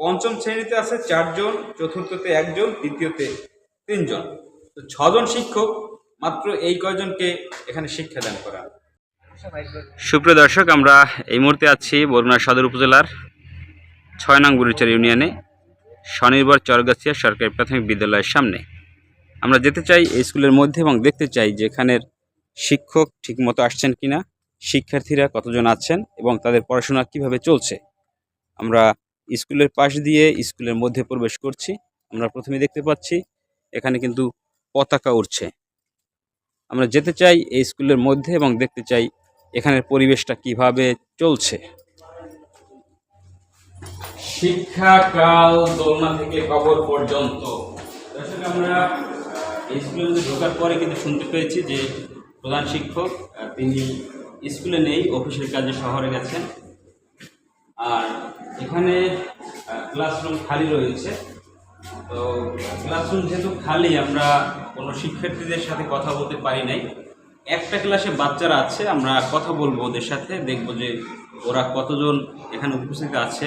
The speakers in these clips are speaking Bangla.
পঞ্চম শ্রেণীতে আছে চারজন, চতুর্থতে একজন, তৃতীয়তে তিনজন। তো ছজন শিক্ষক, মাত্র এই কয়জনকে এখানে শিক্ষা দান করা। সুপ্রিয় দর্শক, আমরা এই মুহূর্তে আছি বরগুনা সদর উপজেলার ছয় নং বুড়িচর ইউনিয়নে, স্বনির্ভর চরগাছিয়া সরকারি প্রাথমিক বিদ্যালয়ের সামনে। আমরা যেতে চাই এই স্কুলের মধ্যে এবং দেখতে চাই যে এখানের শিক্ষক ঠিকমতো আসছেন কিনা, শিক্ষার্থীরা কতজন আছেন এবং তাদের পড়াশোনা কীভাবে চলছে। আমরা স্কুলের পাশ দিয়ে স্কুলের মধ্যে প্রবেশ করছি। আমরা প্রথমে দেখতে পাচ্ছি, এখানে কিন্তু পতাকা উঠছে আমরা যেতে চাই এই স্কুলের মধ্যে এবং দেখতে চাই এখানের পরিবেশটা কীভাবে চলছে। শিক্ষাকাল দোলনা থেকে কবর পর্যন্ত। আমরা মধ্যে ঢোকার পরে কিন্তু শুনতে পেয়েছি যে প্রধান শিক্ষক তিনি স্কুলে নেই, অফিসের কাজে শহরে গেছেন। আর এখানে ক্লাসরুম খালি রয়েছে। তো ক্লাসরুম যেহেতু খালি, আমরা কোনো শিক্ষার্থীদের সাথে কথা বলতে পারি নাই। একটা ক্লাসে বাচ্চারা আছে, আমরা কথা বলব ওদের সাথে, দেখব যে ওরা কতজন এখানে উপস্থিত আছে।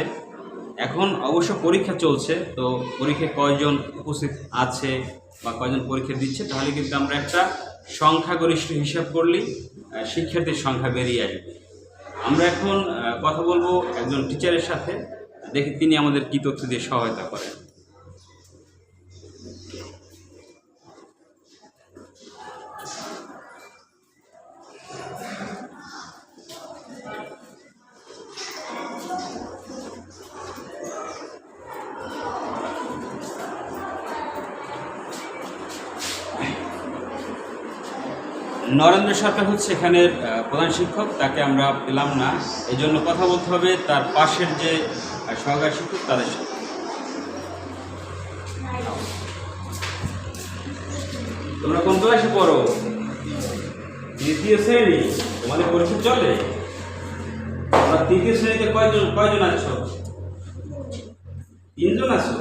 এখন অবশ্য পরীক্ষা চলছে, তো পরীক্ষায় কয়জন উপস্থিত আছে বা কয়জন পরীক্ষা দিচ্ছে, তাহলে কিন্তু আমরা একটা সংখ্যাগরিষ্ঠ হিসাব করলেই শিক্ষার্থীর সংখ্যা বেরিয়ে আসবে। আমরা এখন কথা বলব একজন টিচারের সাথে। দেখি তিনি আমাদের কী তথ্য দিয়ে সহায়তা করেন। নরেন্দ্র সরকার হচ্ছে এখানের প্রধান শিক্ষক, তাকে আমরা পেলাম না। এই জন্য কথা বলতে হবে তার পাশের যে সহকারী শিক্ষক, তাদের সাথে। তোমরা কোন ক্লাসে পড়ো? তৃতীয় শ্রেণি। তোমাদের পরীক্ষা চলে? তোমরা তৃতীয় শ্রেণীতে কয়জন কয়জন আছো? তিনজন আছো?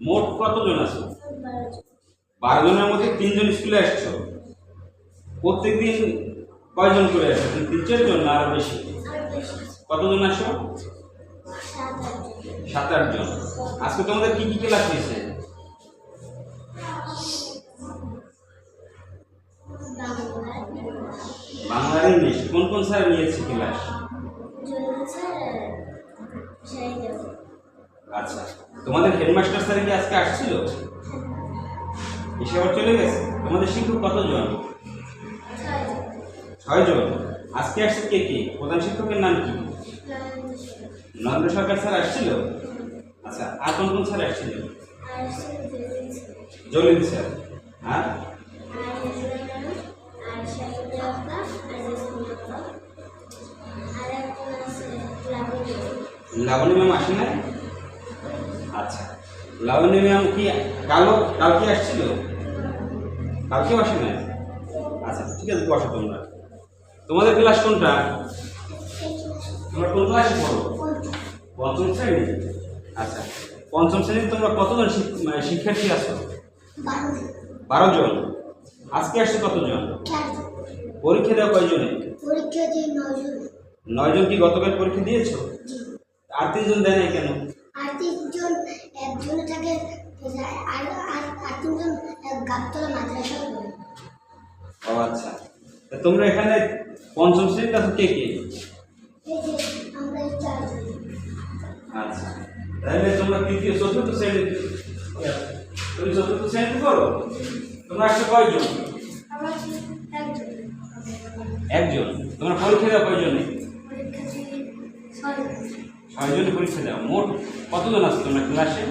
মোট কতজন আছো? বারো জনের মধ্যে তিনজন স্কুলে আসছো প্রত্যেকদিন কয়জন করে আসো? তিন তিন চারজন না আরও বেশি? কতজন আসো? সাত আটজন আজকে তোমাদের কি কি ক্লাস হয়েছে? বাংলা ইংলিশ। কোন কোন স্যার নিয়েছে ক্লাস? আচ্ছা। তোমাদের হেডমাস্টার স্যার কি আজকে আসছিল? এসে আবার চলে গেছে? তোমাদের শিক্ষক কতজন? ছয়জন। আজকে আসছে কে কে? প্রধান শিক্ষকের নাম কি? নরেন্দ্র সরকার স্যার আসছিল? আচ্ছা আর কোন কোন স্যার আসছিল? জলিল স্যার। হ্যাঁ লাবণী ম্যাম আসে না আচ্ছা লাবণী ম্যাম কি কালো, কালকে আসছিল? কালকেও আসে না আচ্ছা ঠিক আছে, বসো তোমরা। তোমাদের ক্লাস কোনটা? তোমরা কোন ক্লাসে পড়ো? পঞ্চম শ্রেণি? আচ্ছা পঞ্চম শ্রেণীতে তোমরা কতজন শিক্ষার্থী আছো? বারো জন। আজকে আসছে কতজন? পরীক্ষা দেওয়া কয়জনে? নয়জন কি গতকাল পরীক্ষা দিয়েছ? আর তিনজন দেয় নাই কেন? ও আচ্ছা। তোমরা এখানে পঞ্চম শ্রেণীতে আছো কে কে? আচ্ছা। তাহলে তোমরা তৃতীয়, চতুর্থ শ্রেণি তুমি চতুর্থ শ্রেণীতে পড়ো? তোমরা আসছো কয়জন? একজন। তোমরা পরীক্ষা দেওয়া কয়জনে? ছয়জন পরীক্ষা দেওয়া মোট কতজন আছো তোমরা ক্লাসে?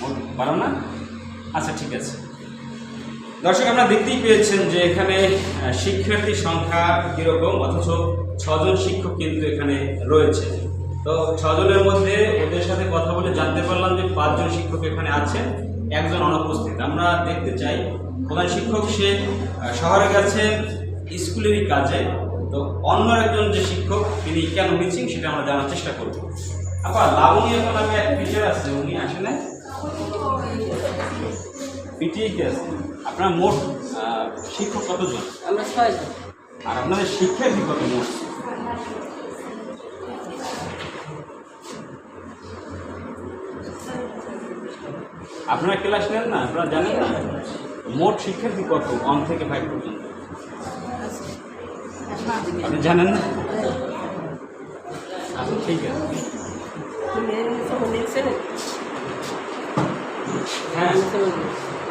মোট পারো না? আচ্ছা ঠিক আছে। দর্শক আপনারা দেখতেই পেয়েছেন যে এখানে আহ, শিক্ষার্থীর সংখ্যা কীরকম? অথচ ছজন শিক্ষক কিন্তু এখানে রয়েছে। তো ছজনের মধ্যে ওদের সাথে কথা বলে জানতে পারলাম যে পাঁচজন শিক্ষক এখানে আছেন একজন অনুপস্থিত। আমরা দেখতে চাই প্রধান শিক্ষক সে শহরে গেছে স্কুলেরই কাজে তো অন্য একজন যে শিক্ষক তিনি কেন মিচিং সেটা আমরা জানার চেষ্টা করব। আবার লাবণী এখন আমি এক টিচার আছে উনি আসে পিটিআইতে আছে আপনার মোট শিক্ষক কতজন? আমরা ছয়জন। আর আপনাদের শিক্ষার্থী কত মোট? আপনারা ক্লাস নেন না? আপনারা জানেন না? মোট শিক্ষার্থী কত? ওয়ান থেকে ফাইভ পর্যন্ত। আপনি জানেন না? আচ্ছা ঠিক আছে। হ্যাঁ।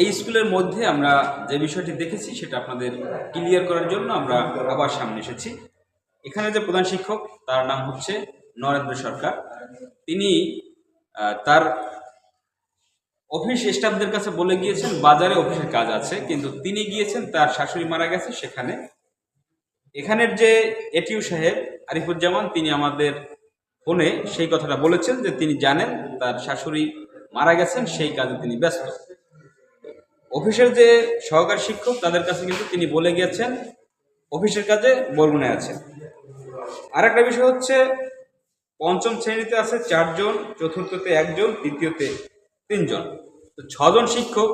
এই স্কুলের মধ্যে আমরা যে বিষয়টি দেখেছি, সেটা আপনাদের ক্লিয়ার করার জন্য আমরা আবার সামনে এসেছি। এখানে যে প্রধান শিক্ষক, তার নাম হচ্ছে নরেন্দ্র সরকার। তিনি তার অফিস স্টাফদের কাছে বলে গিয়েছেন, বাজারে অফিসের কাজ আছে, কিন্তু তিনি গিয়েছেন, তার শাশুড়ি মারা গেছে সেখানে। এখানের যে এটিউ সাহেব আরিফুজ্জামান, তিনি আমাদের ফোনে সেই কথাটা বলেছেন যে তিনি জানেন, তার শাশুড়ি মারা গেছেন, সেই কাজে তিনি ব্যস্ত। অফিসের যে সহকারী শিক্ষক, তাদের কাছে কিন্তু তিনি বলে গিয়েছেন, অফিসের কাজে বরগুনায় আছেন আর একটা বিষয় হচ্ছে, পঞ্চম শ্রেণীতে আছে চারজন, চতুর্থতে একজন, তৃতীয়তে তিনজন। তো ছজন শিক্ষক,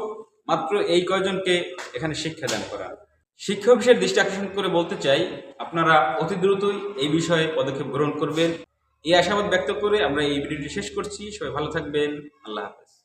মাত্র এই কয়জনকে এখানে শিক্ষা দান করা। শিক্ষা অফিসের দৃষ্টি আকর্ষণ করে বলতে চাই, আপনারা অতি দ্রুতই এই বিষয়ে পদক্ষেপ গ্রহণ করবেন। এই আশাবাদ ব্যক্ত করে আমরা এই ভিডিওটি শেষ করছি। সবাই ভালো থাকবেন। আল্লাহ হাফেজ।